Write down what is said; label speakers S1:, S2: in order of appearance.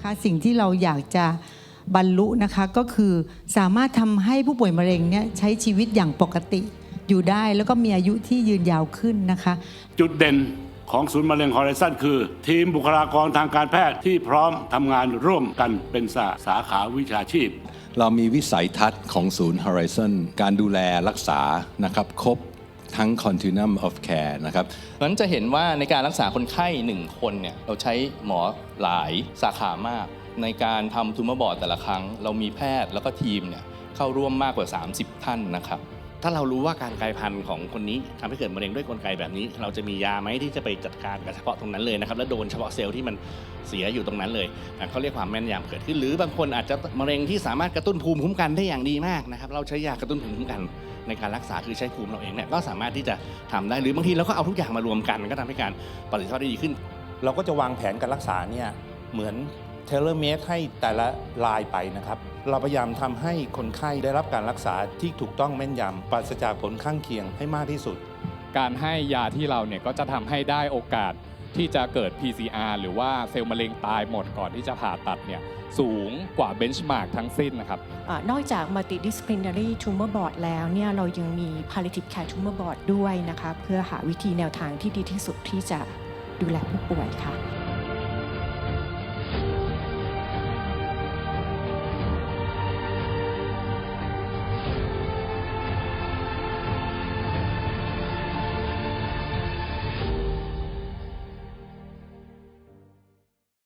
S1: นะคะสิ่งที่เราอยากจะบรรลุนะคะก็คือสามารถทำให้ผู้ป่วยมะเร็งเนี่ยใช้ชีวิตอย่างปกติอยู่ได้แล้วก็มีอายุที่ยืนยาวขึ้นนะคะ
S2: จุดเด่นของศูนย์มะเร็งฮอริซอนคือ ทีมบุคลากรทางการแพทย์ที่พร้อมทำงานร่วมกันเป็นสาสาขาวิชาชีพ
S3: เรามีวิสัยทัศน์ของศูนย์ Horizon การดูแลรักษานะครับครบ ทั้ง Continuum of Care นะครับ
S4: นั้นจะเห็นว่าในการรักษาคนไข้หนึ่งคนเนี่ยเราใช้หมอหลายสาขามาก ในการทำทูมบอร์ดแต่ละครั้ง เรามีแพทย์แล้วก็ทีมเนี่ยเข้าร่วมมากกว่า 30 ท่านนะครับ
S5: ถ้าเรารู้ว่าการกลายพันธุ์ของคนนี้ทำให้เกิดมะเร็งด้วยกลไกแบบนี้ เราจะมียาไหมที่จะไปจัดการกับเฉพาะตรงนั้นเลยนะครับแล้วโดนเฉพาะเซลล์ที่มันเสียอยู่ตรงนั้นเลยนะเขาเรียกความแม่นยำเกิดขึ้น หรือบางคนอาจจะมะเร็งที่สามารถกระตุ้นภูมิคุ้มกันได้อย่างดีมากนะครับ เราใช้ยากระตุ้นภูมิคุ้มกันในการรักษาคือใช้ภูมิเราเองเนี่ยก็สามารถที่จะทำได้หรือบางทีเราก็เอาทุกอย่างมารวมกัน ก็ทำให้การปฏิบัติได้ดีขึ้น
S6: เราก็จะวางแผนการรักษาเนี่ยเหมือน เทเลเมตให้แต่ละรายไปนะครับ เราพยายามทำให้คนไข้ได้รับการรักษาที่ถูกต้องแม่นยำปราศจากผลข้างเคียงให้มากที่สุด
S7: การให้ยาที่เราเนี่ยก็จะทำให้ได้โอกาสที่จะเกิด PCR หรือว่าเซลล์มะเร็งตายหมดก่อนที่จะผ่าตัดเนี่ยสูงกว่าเบนช์มาร์กทั้งสิ้นนะครับ
S8: อานอกจาก multidisciplinary tumor board แล้วเนี่ยเรายังมี palliative care tumor board ด้วยนะคะ เพื่อหาวิธีแนวทางที่ดีที่สุดที่จะดูแลผู้ป่วยค่ะ